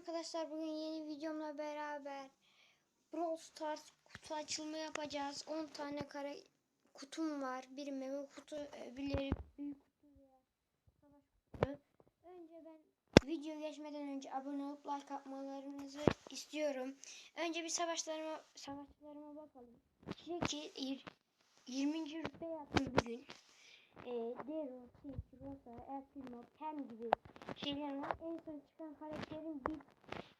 arkadaşlar bugün yeni videomla beraber Brawl Stars kutu açılımı yapacağız. 10 tane kare kutum var. Biri mega kutu, öbürleri büyük kutu veya savaş kutu. Önce ben video geçmeden önce abone olup like atmalarınızı istiyorum. Önce bir savaşlarıma savaşçılarıma bakalım. Şekil 20. rütbe yaptım bugün. E, Daryl, Stitch, Rosa, El Primo, Pam gibi şeyler var. En son çıkan karakterin bit,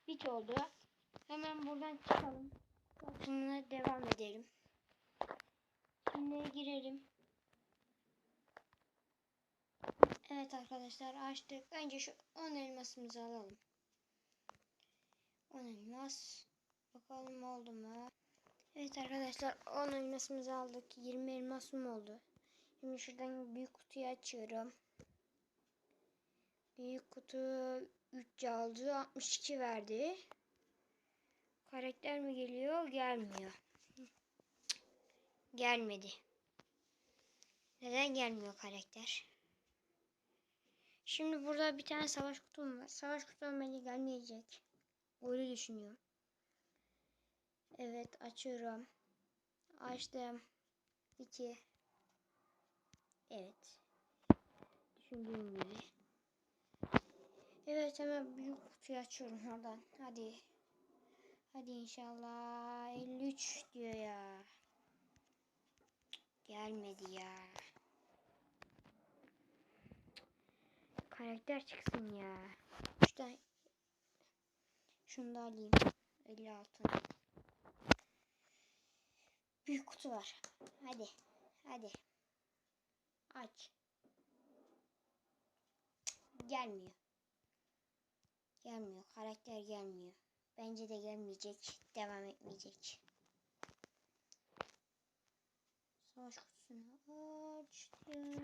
bit oldu. Hemen buradan çıkalım. Bakımına devam edelim. Şimdi girelim. Evet arkadaşlar açtık. Önce şu 10 elmasımızı alalım. 10 elmas. Bakalım oldu mu? Evet arkadaşlar 10 elmasımızı aldık. 20 elmasım oldu. Şimdi şuradan büyük kutuyu açıyorum. Büyük kutu 3 aldı. 62 verdi. Karakter mi geliyor? Gelmiyor. Gelmedi. Neden gelmiyor karakter? Şimdi burada bir tane savaş kutum var. Savaş kutum bence gelmeyecek. Öyle düşünüyorum. Evet açıyorum. Açtım. 2 Evet. Düşündüğüm gibi. Evet hemen büyük kutuyu açıyorum oradan. Hadi. Hadi inşallah. 53 diyor ya. Gelmedi ya. Karakter çıksın ya. İşte şunu da alayım. 56. Büyük kutu var. Hadi. Hadi. Aç. Gelmiyor. Gelmiyor. Karakter gelmiyor. Bence de gelmeyecek. Devam etmeyecek. Savaş kutusunu açtım.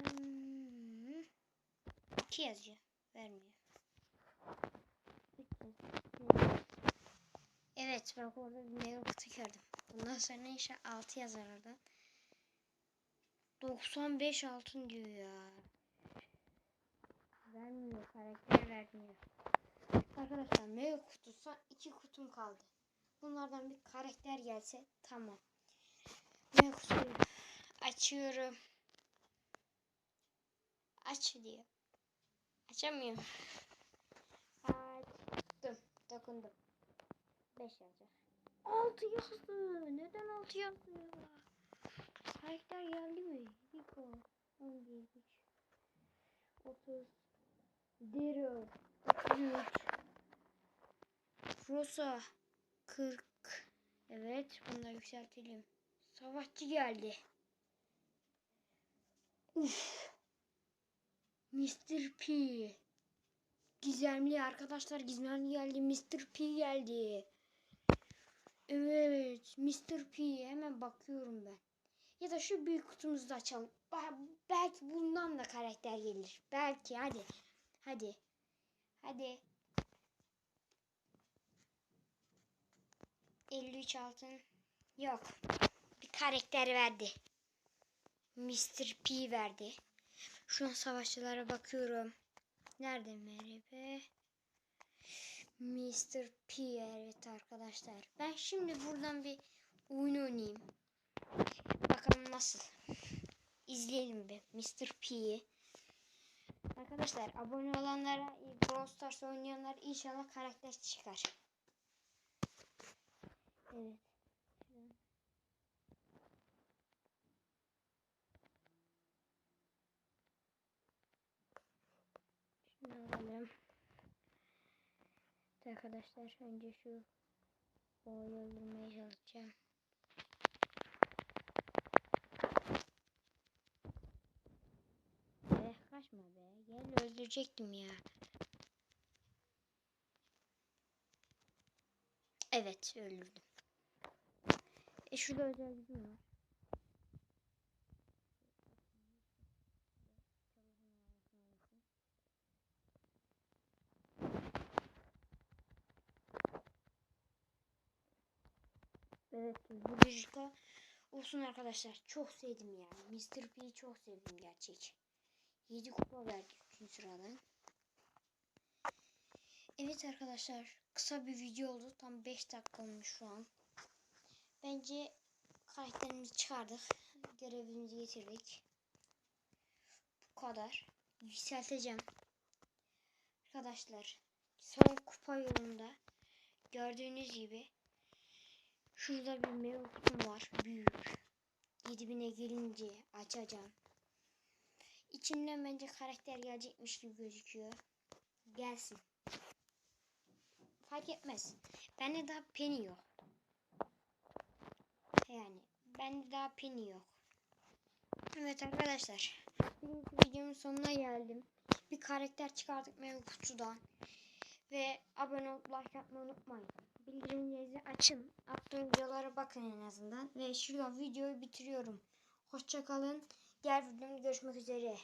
İki yazıyor. Vermiyor. Evet bak orada bir mega kutu gördüm. Bundan sonra inşallah 6 yazar oradan. 95 altın diyor ya. Vermiyor karakter vermiyor. Arkadaşlar mega kutusu iki kutum kaldı. Bunlardan bir karakter gelse tamam. Mega kutuyu açıyorum. Aç diyor. Açamıyorum. Açtım. Dokundum. 5 yazacak. 6 yazdı. Neden 6 yazdı Karakter geldi mi? Rico. 11, 3, 30, Daryl, 33, Rosa, 40. Evet, da yükseltelim. Savaşçı geldi. Uf. Mr. P. Gizemli arkadaşlar gizemli geldi. Mr. P geldi. Evet, Mr. P. Hemen bakıyorum ben. Ya da şu büyük kutumuzu da açalım. Belki bundan da karakter gelir. Belki hadi. Hadi. Hadi. 53 altın. Yok. Bir karakter verdi. Mr. P verdi. Şu an savaşçılara bakıyorum. Nerede merhaba? Mr. P evet arkadaşlar. Ben şimdi buradan bir oyun oynayayım. Nasıl. İzleyelim bir Mr. P'yi. Arkadaşlar abone olanlara Brawl Stars oynayanlar inşallah karakter çıkar. Evet. Şunu alalım. Arkadaşlar önce şu boğayı öldürmeye çalışacağım. Öldürecektim ya. Evet öldürdüm. E şurada özel gücüm var. Evet bu dakika olsun arkadaşlar. Çok sevdim yani. Mr. P'yi çok sevdim gerçek. 7 kupa verdi 3. sıradan. Evet arkadaşlar kısa bir video oldu. Tam 5 dakika olmuş şu an. Bence karakterimizi çıkardık. Görevimizi getirdik. Bu kadar. Yükselteceğim. Arkadaşlar son kupa yolunda gördüğünüz gibi şurada bir meyve var. Büyük. 7000'e gelince açacağım. İçimden bence karakter gelecekmiş gibi gözüküyor. Gelsin. Fark etmez. Bende daha peni yok. Yani bende daha peni yok. Evet arkadaşlar. Videomun sonuna geldim. Bir karakter çıkardık meyve kutudan. Ve abone olup like atmayı unutmayın. Bildirimlerinizi açın. Attığım videolara bakın en azından. Ve şuradan videoyu bitiriyorum. Hoşçakalın. Diğer videomda görüşmek üzere.